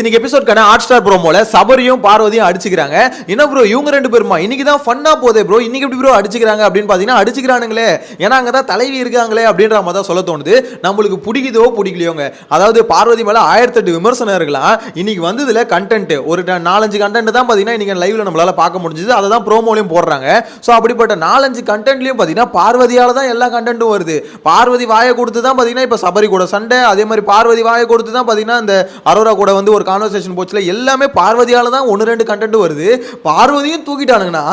இன்னைக்கு எபிசோட்கான hot star ப்ரோமோல சபரியும் பார்வதியும் அடிச்சுக்கிறாங்க. என்ன ப்ரோ இவங்க ரெண்டு பேருமா? இன்னைக்கு தான் ஃபன்னா போதே ப்ரோ இன்னைக்கு எப்படி ப்ரோ அடிச்சுக்கிறாங்க அப்படின்னு பார்த்தீங்கன்னா அடிச்சுக்கிறானுங்களே. ஏன்னா அங்கே தான் தலைவி இருக்காங்களே அப்படின்ற மாதிரி தான் சொல்ல தோணுது. நம்மளுக்கு பிடிக்குதோ பிடிக்கலையோங்க. அதாவது பார்வதி மேலே ஆயிரத்தெட்டு விமர்சனம் இருக்கலாம். இன்னைக்கு வந்ததுல கண்டென்ட் ஒரு ட- நாலஞ்சு கண்டென்ட் தான் பார்த்தீங்கன்னா இன்னைக்கு லைவ்ல நம்மளால பார்க்க முடிஞ்சது. அதை தான் ப்ரோமோலையும் போடுறாங்க. ஸோ அப்படிப்பட்ட நாலஞ்சு கண்டென்ட்லையும் பார்த்தீங்கன்னா பார்வதியால் தான் எல்லா கண்டென்ட்டும் வருது. பார்வதி வாயை கொடுத்து தான் பார்த்தீங்கன்னா இப்போ சபரி கூட சண்டை. அதே மாதிரி பார்வதி வாயை கொடுத்து தான் பார்த்தீங்கன்னா இந்த அரோரா கூட வந்து ஒரு கான்வர்சேஷன் போச்சுல எல்லாமே பார்வதியால் தான் ஒன்று ரெண்டு கண்டென்ட் வருது. பார்வதியும் தூக்கிட்டானுங்கன்னா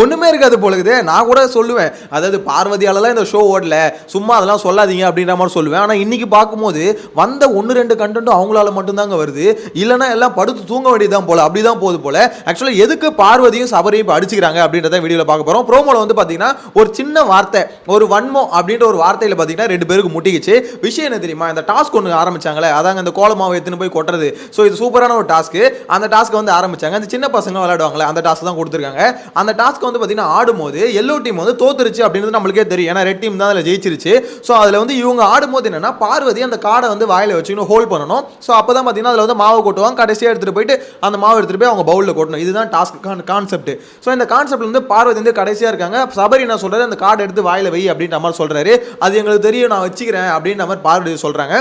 ஒன்றுமே இருக்காது போல இருக்குது நான் கூட சொல்லுவேன். அதாவது பார்வதியாலலாம் இந்த ஷோ ஓடல. சும்மா அதெல்லாம் சொல்லாதீங்க அப்படின்ற மாதிரி சொல்லுவேன். ஆனால் இன்னைக்கு பார்க்கும்போது வந்த ஒன்று ரெண்டு கண்டென்ட்டும் அவங்களால மட்டும்தாங்க வருது. இல்லைன்னா எல்லாம் படுத்து தூங்க வேண்டியதுதான் போல. அப்படிதான் போகுது போல. ஆக்சுவலாக எதுக்கு பார்வதியும் சபரியும் இப்போ அடிச்சுக்கிறாங்க அப்படின்றத வீடியோவில் பார்க்க போகிறோம் ப்ரோமோல வந்து பார்த்தீங்கன்னா ஒரு சின்ன வார்த்தை ஒரு வன்மம் அப்படின்ற ஒரு வார்த்தையில் பார்த்தீங்கன்னா ரெண்டு பேருக்கு முட்டிக்கிச்சு. விஷயம் என்ன தெரியுமா? இந்த டாஸ்க் ஒன்று ஆரம்பிச்சாங்களே அதாங்க இந்த கோலமாவை எடுத்துன்னு போய் கொட்டுறது. ஸோ இது சூப்பரான ஒரு டாஸ்க்கு. அந்த டாஸ்க்கை வந்து ஆரம்பிச்சாங்க. அந்த சின்ன பசங்க விளையாடுவாங்களே அந்த டாஸ்க் தான் கொடுத்துருக்காங்க. அந்த டாஸ்க் வந்து பார்த்தீங்கன்னா ஆடும்போது எல்லோ டீம் வந்து தோத்துருச்சு அப்படின்றது நம்மளுக்கே தெரியும். ஏன்னா ரெட் டீம் தான் அதில் ஜெயிச்சிருச்சு. ஸோ அதில் வந்து இவங்க ஆடும்போது என்னன்னா பார்வதி அந்த கார்டை வந்து வாயில் வச்சுக்கணும் ஹோல்ட் பண்ணணும். ஸோ அப்போ தான் பார்த்தீங்கன்னா அதில் வந்து மாவு கொட்டுவாங்க. கடைசியாக எடுத்துகிட்டு போயிட்டு அந்த மாவு எடுத்துகிட்டு போய் அவங்க பவுலில் கொட்டணும். இதுதான் டாஸ்க் கான்செப்ட் ஸோ இந்த கான்செப்ட் வந்து பார்வதி வந்து கடைசியாக இருக்காங்க. சபரி என்ன சொல்கிறது அந்த கார்டு எடுத்து வாயில் வை அப்படின்ற மாதிரி சொல்கிறாரு அது எங்களுக்கு தெரியும் நான் வச்சுக்கிறேன் அப்படின்ற மாதிரி பார்வதி சொல்கிறாங்க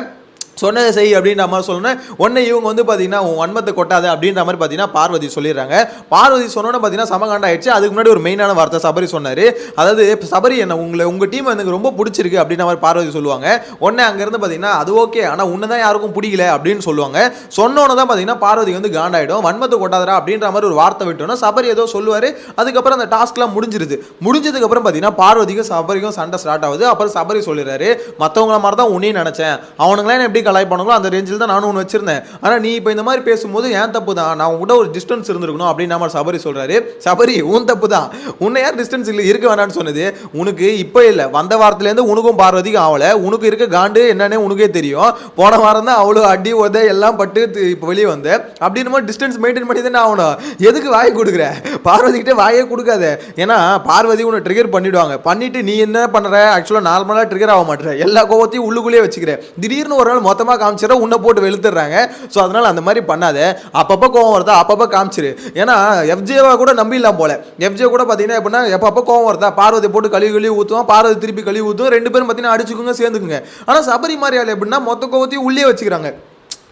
சொன்னதை செய் அப்படின்ற மாதிரி சொன்னேன் உடனே இவங்க வந்து பார்த்தீங்கன்னா உன் வன்மத்தை கொட்டாத அப்படின்ற மாதிரி பார்த்தீங்கன்னா பார்வதி சொல்லிடுறாங்க. பார்வதி சொன்னோன்னு பார்த்தீங்கன்னா சமகாண்டம் ஆயிடுச்சு அதுக்கு முன்னாடி ஒரு மெயினான வார்த்தை சபரி சொன்னார். அதாவது சபரி என்ன உங்களை உங்கள் டீம் எனக்கு ரொம்ப பிடிச்சிருக்கு அப்படின்ற மாதிரி பார்வதி சொல்லுவாங்க. உடனே அங்கேருந்து பார்த்தீங்கன்னா அது ஓகே ஆனால் உன்னை தான் யாருக்கும் பிடிக்கல அப்படின்னு சொல்லுவாங்க. சொன்னோன்னு தான் பார்த்தீங்கன்னா பார்வதி வந்து காண்டாயிடும். வன்மத்தை கொட்டாதரா அப்படின்ற மாதிரி ஒரு வார்த்தை விட்டோன்னா சபரி ஏதோ சொல்லுவார். அதுக்கப்புறம் அந்த டாஸ்க்லாம் முடிஞ்சிருது. முடிஞ்சதுக்கப்புறம் பார்த்தீங்கன்னா பார்வதிக்கும் சபரிக்கும் சண்டை ஸ்டார்ட் ஆகுது. அப்புறம் சபரி சொல்லிடுறாரு. மற்றவங்கள மாதிரி தான் உன்னையும் நினச்சேன். அவனுங்களாம் என்ன எப்படி கலாய் பண்ணுங்களோ அந்த ரேஞ்சில் தான் நானும் ஒன்று வச்சிருந்தேன். ஆனால் நீ இப்போ இந்த மாதிரி பேசும்போது ஏன் தப்பு தான் நான் உங்கள்கிட்ட ஒரு டிஸ்டன்ஸ் இருந்திருக்கணும் அப்படின்னு நம்ம சபரி சொல்கிறாரு சபரி உன் தப்பு தான் உன்னை யார் டிஸ்டன்ஸ் இல்லை இருக்க வேணாம்னு சொன்னது. உனக்கு இப்போ இல்லை. வந்த வாரத்துலேருந்து உனக்கும் பார்வதிக்கும் ஆகலை உனக்கு இருக்க காண்டு என்னன்னே உனக்கே தெரியும். போன வாரம் தான் அவ்வளோ அடி உத எல்லாம் பட்டு இப்போ வெளியே வந்த அப்படின்னு மாதிரி டிஸ்டன்ஸ் மெயின்டைன் பண்ணி தானே ஆகணும். எதுக்கு வாய் கொடுக்குற? பார்வதிக்கிட்டே வாயே கொடுக்காத. ஏன்னா பார்வதி உன்னை ட்ரிகர் பண்ணிடுவாங்க. பண்ணிட்டு நீ என்ன பண்ணுற ஆக்சுவலாக நார்மலாக ட்ரிகர் ஆக மாட்டேற. எல்லா கோவத்தையும் உள்ளுக்குள்ளேயே வச்சுக்கிற. திடீர்னு ஒரு நாள் மொத்தமாக காமிச்சிட உன்னை போட்டு வெளுத்துடுறாங்க. ஸோ அதனால் அந்த மாதிரி பண்ணாத. அப்பப்போ கோவம் வருதா அப்பப்போ காமிச்சிரு. ஏன்னா எஃப்ஜேவா கூட நம்பிடலாம் போல. எஃப்ஜே கூட பார்த்தீங்கன்னா எப்படின்னா எப்பப்போ கோவம் வருதா பார்வதி போட்டு கழுவி கழுவி ஊற்றுவோம் பார்வதி திருப்பி கழுவி ஊற்றுவோம் ரெண்டு பேரும் பார்த்தீங்கன்னா அடிச்சுக்குங்க சேர்ந்துக்குங்க. ஆனால் சபரி மாதிரி ஆள் எப்படின்னா மொத்த கோவத்தையும் உள்ளே வச்சுக்கிறாங்க.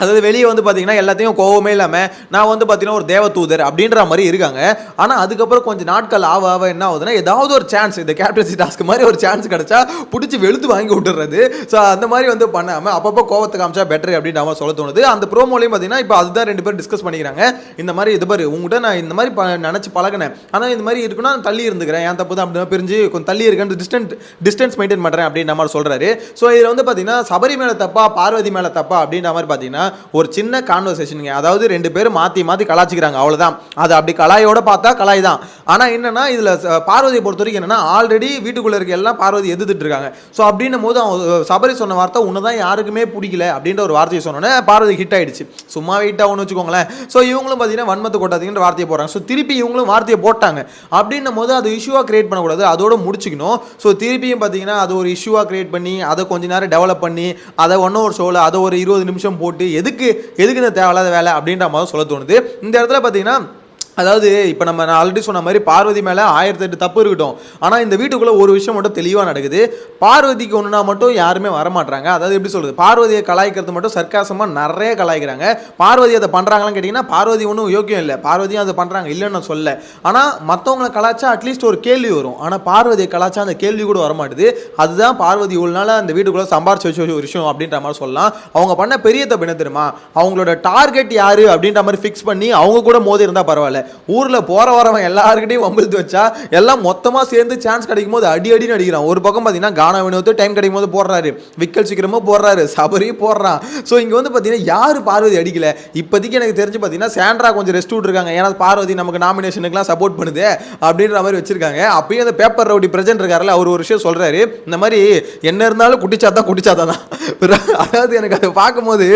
அதாவது வெளியே வந்து பார்த்தீங்கன்னா எல்லாத்தையும் கோவமே இல்லாமல் நான் வந்து பார்த்தீங்கன்னா ஒரு தேவதூதர் அப்படின்ற மாதிரி இருக்காங்க. ஆனால் அதுக்கப்புறம் கொஞ்சம் நாட்கள் ஆக ஆக என்ன ஆகுதுன்னா ஏதாவது ஒரு சான்ஸ் இந்த கேப்டன்சி டாஸ்க் மாதிரி ஒரு சான்ஸ் கிடச்சா பிடிச்சி வெளுத்து வாங்கி விட்டுறது ஸோ அந்த மாதிரி வந்து பண்ணாமல் அப்பப்போ கோவத்தை காமிச்சா பெட்டர் அப்படின்ற அவன் சொல்ல தோணுது. அந்த ப்ரோமோலையும் பார்த்தீங்கன்னா இப்போ அதுதான் ரெண்டு பேரும் டிஸ்கஸ் பண்ணிக்கிறாங்க. இந்த மாதிரி இது பாரு உங்கள்கிட்ட நான் இந்த மாதிரி ப நினச்சி பழகினேன். ஆனால் இந்த மாதிரி இருக்குன்னா நான் தள்ளி இருந்துக்கிறேன். ஏன் தப்பு தான் அப்படின்னு பிரிஞ்சு கொஞ்சம் தள்ளி இருக்கேன் டிஸ்டன்ஸ் டிஸ்டன்ஸ் மெயின்டைன் பண்ணுறேன் அப்படின்ற மாதிரி சொல்கிறாரு ஸோ இதில் வந்து பார்த்தீங்கன்னா சபரி மேலே தப்பா பார்வதி மேலே தப்பா அப்படின்ற மாதிரி பார்த்தீங்கன்னா ஒரு சின்ன கான்வர்சேஷனுங்க அதாவது ரெண்டு பேரும் மாற்றி மாற்றி கலாச்சிக்கிறாங்க. அவ்வளோதான் அது அப்படி கலாயோட பார்த்தா கலாய் தான் ஆனால் என்னென்னா இதில் பார்வதியை பொறுத்த வரைக்கும் என்னன்னா ஆல்ரெடி வீட்டுக்குள்ளே இருக்க எல்லாம் பார்வதி எதிர்த்துட்டு இருக்காங்க. ஸோ அப்படின்னும் போது அவன் சபரி சொன்ன வார்த்தை உன்னை தான் யாருக்குமே பிடிக்கல அப்படின்ற ஒரு வார்த்தையை சொன்னோன்னே பார்வதி ஹிட் ஆயிடுச்சு. சும்மா ஹிட் ஆகும்னு வச்சுக்கோங்களேன். ஸோ இவங்களும் பார்த்தீங்கன்னா வன்மத்தை கொட்டாதீங்கன்ற வார்த்தையை போடுறாங்க. ஸோ திருப்பி இவங்களும் வார்த்தையை போட்டாங்க. அப்படின்னும் போது அது இஷ்யூவாக கிரியேட் பண்ணக்கூடாது. அதோட முடிச்சுக்கணும். ஸோ திருப்பியும் பார்த்தீங்கன்னா அது ஒரு இஷ்யூவாக கிரியேட் பண்ணி அதை கொஞ்ச நேரம் டெவலப் பண்ணி அதை ஒன்றும் ஒரு ஷோவில் அதை ஒரு இருபது நிமிஷம் போட்டு எதுக்கு எதுக்கு இந்த தேவையில்லாத வேலை அப்படின்ற மாதிரி சொல்ல தோணுது. இந்த இடத்துல பார்த்தீங்கன்னா அதாவது இப்போ நம்ம நான் ஆல்ரெடி சொன்ன மாதிரி பார்வதி மேலே ஆயிரத்தெட்டு தப்பு இருக்கட்டும். ஆனால் இந்த வீட்டுக்குள்ளே ஒரு விஷயம் மட்டும் தெளிவாக நடக்குது. பார்வதிக்கு ஒன்றுனா மட்டும் யாருமே வரமாட்டாங்க அதாவது எப்படி சொல்கிறது பார்வதியை கலாய்க்கிறது மட்டும் சர்க்காசமாக நிறைய கலாய்க்கிறாங்க. பார்வதி அதை பண்ணுறாங்களான்னு கேட்டிங்கன்னா பார்வதி ஒன்றும் யோக்கியம் இல்லை. பார்வதியும் அதை பண்ணுறாங்க இல்லைன்னு நான் சொல்ல ஆனால் மற்றவங்களை கலாச்சா அட்லீஸ்ட் ஒரு கேள்வி வரும். ஆனால் பார்வதியை கலாச்சா அந்த கேள்வி கூட வரமாட்டுது. அதுதான் பார்வதி இவ்வளோ நாள் அந்த வீட்டுக்குள்ளே சம்பாரிச்சு வச்ச ஒரு விஷயம் அப்படின்ற மாதிரி சொல்லலாம். அவங்க பண்ண பெரிய தப்பு என்ன தெரியுமா? அவங்களோட டார்கெட் யார் அப்படின்ற மாதிரி ஃபிக்ஸ் பண்ணி அவங்க கூட மோதி இருந்தால் பரவாயில்ல. ஊரில் போகிற வரவன் எல்லாருக்கிட்டையும் வம்பிழுத்து வச்சா எல்லாம் மொத்தமாக சேர்ந்து சான்ஸ் கிடைக்கும் போது அடி அடின்னு அடிக்கிறான். ஒரு பக்கம் பார்த்தீங்கன்னா கானா வினோத்து டைம் கிடைக்கும் போது போடுறாரு. விக்கல் சீக்கிரமாக போடுறாரு. சபரி போடுறான். ஸோ இங்கே வந்து பார்த்தீங்கன்னா யார் பார்வதி அடிக்கல? இப்போதைக்கு எனக்கு தெரிஞ்சு பார்த்தீங்கன்னா சாண்ட்ரா கொஞ்சம் ரெஸ்ட் விட்டுருக்காங்க. ஏன்னா பார்வதி நமக்கு நாமினேஷனுக்குலாம் சப்போர்ட் பண்ணுது அப்படின்ற மாதிரி வச்சிருக்காங்க. அப்பயும் அந்த பேப்பர் ரவுடி பிரசன்ட் இருக்காருல்ல அவர் ஒரு விஷயம் சொல்கிறாரு இந்த மாதிரி என்ன இருந்தாலும் குடிச்சாதான் குட்டிச்சாத்தான் தான் அதாவது எனக்கு அதை பார்க்கும்போது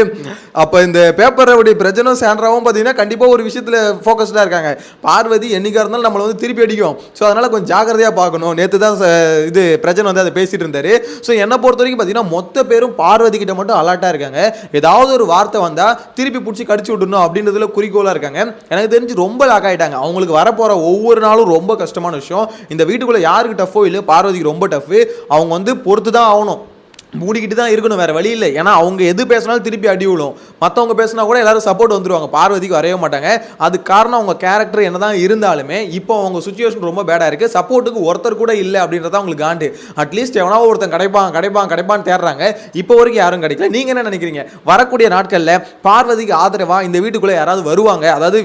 அப்போ இந்த பேப்பர் ரவுடி பிரஜனும் சாண்ட்ராவும் பார்த்தீங்கன்னா கண்டிப்பாக ஒரு விஷயத்தில் ஃபோக்கஸ்டாக இருக்காங்க. இருக்காங்க. பார்வதி என்னைக்கா இருந்தாலும் நம்மளை வந்து திருப்பி அடிக்கும். ஸோ அதனால கொஞ்சம் ஜாக்கிரதையாக பார்க்கணும். நேற்று தான் ச- இது பிரஜன் வந்து அதை பேசிட்டு இருந்தாரு. ஸோ என்னை பொறுத்த வரைக்கும் பார்த்தீங்கன்னா மொத்த பேரும் பார்வதி கிட்ட மட்டும் அலர்ட்டாக இருக்காங்க. ஏதாவது ஒரு வார்த்தை வந்தால் திருப்பி பிடிச்சி கடிச்சு விடணும் அப்படின்றதுல குறிக்கோளாக இருக்காங்க. எனக்கு தெரிஞ்சு ரொம்ப லாக் ஆயிட்டாங்க. அவங்களுக்கு வரப்போகிற ஒவ்வொரு நாளும் ரொம்ப கஷ்டமான விஷயம். இந்த வீட்டுக்குள்ளே யாருக்கு டஃப்போ இல்லை பார்வதிக்கு ரொம்ப டஃப் அவங்க வந்து பொறுத்து தான் ஆகணும். மூடிக்கிட்டு தான் இருக்கணும் வேறு வழி இல்லை. ஏன்னா அவங்க எது பேசினாலும் திருப்பி அடி விழும். மற்றவங்க பேசினா கூட எல்லாரும் சப்போர்ட் வந்துடுவாங்க பார்வதிக்கு வரைய மாட்டாங்க. அதுக்கு காரணம் அவங்க கேரக்டர் என்னதான் இருந்தாலுமே இப்போ அவங்க சுச்சுவேஷன் ரொம்ப பேடாக இருக்குது சப்போர்ட்டுக்கு ஒருத்தர் கூட இல்லை அப்படின்றத அவங்களுக்கு காண்டு. அட்லீஸ்ட் எவனா ஒருத்தன் கிடைப்பான் கிடைப்பான் கிடைப்பான்னு தேடுறாங்க. இப்போ வரைக்கும் யாரும் கிடைக்கல. நீங்க என்ன நினைக்கிறீங்க? வரக்கூடிய நாட்களில் பார்வதிக்கு ஆதரவா இந்த வீட்டுக்குள்ளே யாராவது வருவாங்க? அதாவது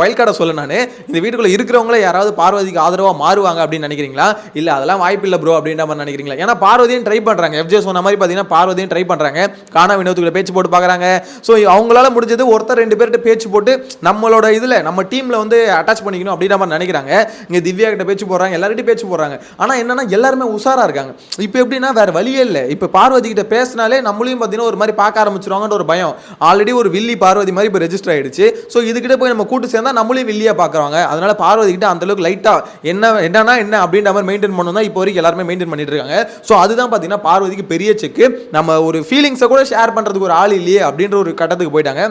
வயல்காடை சொல்ல நான். இந்த வீட்டுக்குள்ளே இருக்கிறவங்களே யாராவது பார்வதிக்கு ஆதரவா மாறுவாங்க அப்படின்னு நினைக்கிறீங்களா? இல்லை அதெல்லாம் வாய்ப்பு இல்லை ப்ரோ அப்படின்ற மாதிரி நினைக்கிறீங்களா? ஏன்னா பார்வதியும் ட்ரை பண்ணுறாங்க எஃப்ஜே சொன்ன மாதிரி பார்த்தீங்கன்னா பார்வதியும் ட்ரை பண்ணுறாங்க காணா வினோத்துக்குள்ள பேச்சு போட்டு பார்க்குறாங்க. ஸோ அவங்களால முடிஞ்சது ஒருத்தர் ரெண்டு பேர்கிட்ட பேச்சு போட்டு நம்மளோட இதில் நம்ம டீமில் வந்து அட்டாச் பண்ணிக்கணும் அப்படின்ற மாதிரி நினைக்கிறாங்க. இங்கே திவ்யா கிட்ட பேச்சு போடுறாங்க எல்லார்கிட்டையும் பேச்சு போடுறாங்க. ஆனால் என்னன்னா எல்லாருமே உஷாராக இருக்காங்க. இப்போ எப்படின்னா வேறு வழியே இல்லை. இப்போ பார்வதி கிட்ட பேசினாலே நம்மளையும் பார்த்தீங்கன்னா ஒரு மாதிரி பார்க்க ஆரம்பிச்சிருவாங்கன்ற ஒரு பயம். ஆல்ரெடி ஒரு வில்லி பார்வதி மாதிரி இப்போ ரெஜிஸ்டர் ஆயிடுச்சு. ஸோ இதுக்கிட்ட போய் நம்ம கூட்டு சேர்ந்தா நம்மளையும் வில்லியாக பார்க்குறாங்க. அதனால பார்வதி கிட்ட அந்த அளவுக்கு என்ன என்னன்னா என்ன அப்படின்ற மாதிரி மெயின்டைன் பண்ணணும் தான் இப்போ வரைக்கும் எல்லாருமே மெயின்டைன் பண்ணிட்டு இருக்காங்க. ஸோ அதுதான் பார்த்தீங்கன்னா பார்வதிக்கு பெரிய செக்கு நம்ம ஒரு ஃபீலிங்ஸை கூட ஷேர் பண்ணுறதுக்கு ஒரு ஆள் இல்லையே அப்படின்ற ஒரு கட்டத்துக்கு போயிட்டாங்க.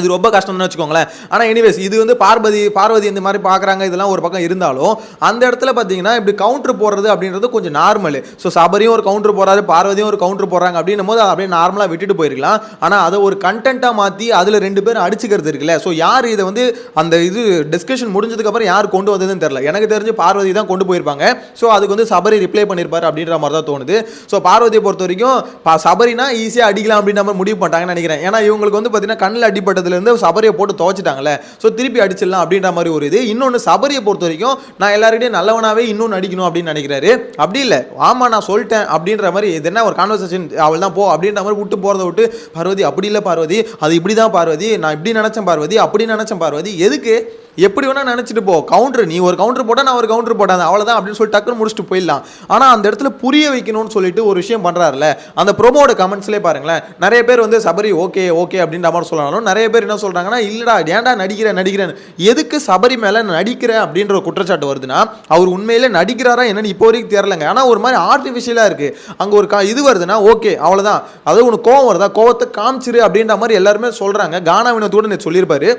இது ரொம்ப கஷ்டம்னு வச்சுக்கோங்களேன். ஆனால் எனிவேஸ் இது வந்து பார்வதி பார்வதி இந்த மாதிரி பார்க்குறாங்க இதெல்லாம் ஒரு பக்கம் இருந்தாலும் அந்த இடத்துல பார்த்தீங்கன்னா இப்படி கவுண்டர் போடுறது அப்படின்றது கொஞ்சம் நார்மல் ஸோ சபரியும் ஒரு கவுண்டர் போடுறாரு பார்வதியும் ஒரு கவுண்டர் போடுறாங்க அப்படின்னும் போது அப்படியே நார்மலாக விட்டுட்டு போயிருக்கலாம். ஆனால் அதை ஒரு கண்டென்ட்டாக மாற்றி அதில் ரெண்டு பேரும் அடிச்சுக்கிறது இருக்குல்ல. ஸோ யார் இதை வந்து அந்த இது டிஸ்கஷன் முடிஞ்சதுக்கப்புறம் யார் கொண்டு வந்ததுன்னு தெரில எனக்கு தெரிஞ்சு பார்வதி தான் கொண்டு போயிருப்பாங்க. ஸோ அதுக்கு வந்து சபரி ரிப்ளை பண்ணியிருப்பார் அப்படின்ற மாதிரி தான் தோணுது. ஸோ பார்வதியை பொறுத்த வரைக்கும் சபரினா ஈஸியாக அடிக்கலாம் அப்படின்ற மாதிரி முடிவு பண்ணிட்டாங்கன்னு நினைக்கிறேன். ஏன்னா இவங்களுக்கு வந்து பார்த்தீங்கன்னா கண்ணில் அடிப்பட்டது இருந்து சபரியை போட்டு துவச்சிட்டாங்களே ஸோ திருப்பி அடிச்சிடலாம் அப்படின்ற மாதிரி ஒரு இது. இன்னொன்று சபரியை பொறுத்த வரைக்கும் நான் எல்லாருக்கிட்டையும் நல்லவனாகவே இன்னொன்று அடிக்கணும் அப்படின்னு நினைக்கிறாரு. அப்படி இல்லை. ஆமாம் நான் சொல்லிட்டேன் அப்படின்ற மாதிரி இது என்ன ஒரு கான்வர்சேஷன் அவள் தான் போ அப்படின்ற மாதிரி விட்டு போகிறத விட்டு பார்வதி அப்படி இல்லை பார்வதி. அது இப்படி தான் பார்வதி. நான் இப்படி நினச்சேன் பார்வதி. அப்படி நினச்சேன் பார்வதி. எதுக்கு? எப்படி வேணா நினச்சிட்டு போ. கவுண்டர் நீ ஒரு கவுண்டர் போட்டால் நான் ஒரு கவுண்டர் போட்டேன் அவ்வளோதான் அப்படின்னு சொல்லி டக்குன்னு முடிச்சுட்டு போயிடலாம். ஆனால் அந்த இடத்துல புரிய வைக்கணும்னு சொல்லிட்டு ஒரு விஷயம் பண்ணுறாருல அந்த ப்ரோமோட கமெண்ட்ஸ்லேயே பாருங்களேன். நிறைய பேர் வந்து சபரி ஓகே ஓகே அப்படின்ற மாதிரி சொல்லணும் நிறைய பேர் என்ன சொல்கிறாங்கன்னா இல்லைடா ஏன்டா நடிக்கிறேன் நடிக்கிறேன் எதுக்கு சபரி மேலே நடிக்கிறேன் அப்படின்ற ஒரு குற்றச்சாட்டு வருதுன்னா அவர் உண்மையிலே நடிக்கிறாரா என்னன்னு இப்போ வரைக்கும் தெரியலங்க. ஆனால் ஒரு மாதிரி ஆர்டிஃபிஷியலாக இருக்குது அங்கே ஒரு கா இது வருதுன்னா ஓகே அவ்வளோதான் அதாவது உனக்கு கோவம் வருதா? கோவத்தை காமிச்சிரு அப்படின்ற மாதிரி எல்லாருமே சொல்கிறாங்க கானா வினோத்தோடு சொல்லியிருப்பாரு.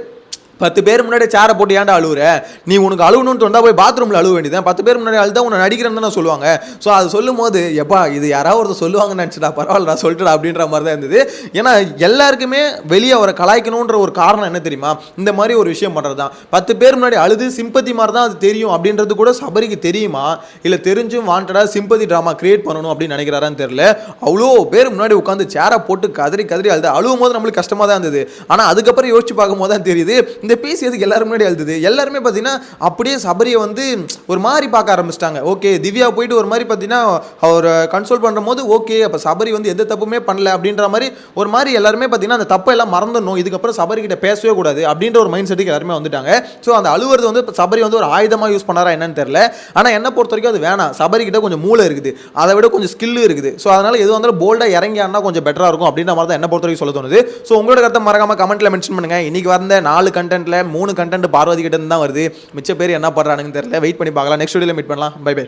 பத்து பேர் முன்னாடி சேரை போட்டு ஏன்டா அழுவுற? நீ உனக்கு அழுவணும்னு தோண்டா போய் பாத்ரூமில் அழுவ வேண்டியதான் பத்து பேர் முன்னாடி அழுதா உன்னை நடிக்கிறேன்னு தான் சொல்லுவாங்க. ஸோ அது சொல்லும் போது எப்பா இது யாராவது ஒருத்தர் சொல்லுவாங்கன்னு நினச்சிடா பரவாயில்லடா சொல்லிட்டுடா அப்படின்ற மாதிரி தான் இருந்தது. ஏன்னா எல்லாருக்குமே வெளியே அவரை கலாய்க்கணுன்ற ஒரு காரணம் என்ன தெரியுமா? இந்த மாதிரி ஒரு விஷயம் பண்ணுறது தான் பத்து பேர் முன்னாடி அழுது சிம்பத்தி மாதிரி தான் அது தெரியும் அப்படின்றது கூட சபரிக்கு தெரியுமா? இல்லை தெரிஞ்சும் வாண்டடாக சிம்பதி ட்ராமா கிரியேட் பண்ணணும் அப்படின்னு நினைக்கிறாரான்னு தெரியல. அவ்வளோ பேர் முன்னாடி உட்காந்து சேரை போட்டு கதறி கதறி அழுது அழுவும் போது நம்மளுக்கு கஷ்டமாக தான் இருந்தது. ஆனால் அதுக்கப்புறம் யோசிச்சு பார்க்கும்போது தான் தெரியுது இந்த பேசி எதுக்கு எல்லாரும் முன்னாடி அழுது எல்லாருமே பார்த்தீங்கன்னா அப்படியே சபரியை வந்து ஒரு மாதிரி பார்க்க ஆரம்பிச்சிட்டாங்க. ஓகே திவ்யா போயிட்டு ஒரு மாதிரி பார்த்தீங்கன்னா அவர் கன்சோல் பண்ணுற போது ஓகே அப்போ சபரி வந்து எந்த தப்புமே பண்ணல அப்படின்ற மாதிரி ஒரு மாதிரி எல்லாருமே பார்த்தீங்கன்னா அந்த தப்பை எல்லாம் மறந்துடணும். இதுக்கப்புறம் சபரி கிட்ட பேசவே கூடாது அப்படின்ற ஒரு மைண்ட் செட்டுக்கு எல்லாருமே வந்துட்டாங்க. ஸோ அந்த அழுவுறது வந்து சபரி வந்து ஒரு ஆயுதமாக யூஸ் பண்ணாரா என்னன்னு தெரியல. ஆனால் என்னை பொறுத்த வரைக்கும் அது வேணாம். சபரி கிட்ட கொஞ்சம் மூளை இருக்குது. அதை விட கொஞ்சம் ஸ்கில்லு இருக்குது. ஸோ அதனால் எது வந்தாலும் போல்டாக இறங்கி ஆனால் கொஞ்சம் பெட்டராக இருக்கும் அப்படின்ற மாதிரி தான் என்ன பொறுத்த வரைக்கும் சொல்ல தோணுது. ஸோ உங்களோட கருத்தை மறக்காமல் கமெண்ட்டில் மென்ஷன் பண்ணுங்க. இன்னைக்கு வந்த நாலு கண்டென்ட்டில் மூணு கண்டென்ட் பார்வதி கிட்ட இருந்து தான் வருது. மிச்ச பேர் என்ன பண்ணுறானுங்கன்னு தெரியல. வெயிட் பண்ணி பார்க்கலாம். நெக்ஸ்ட் வீடியோவில் மீட் பண்ணலாம். By by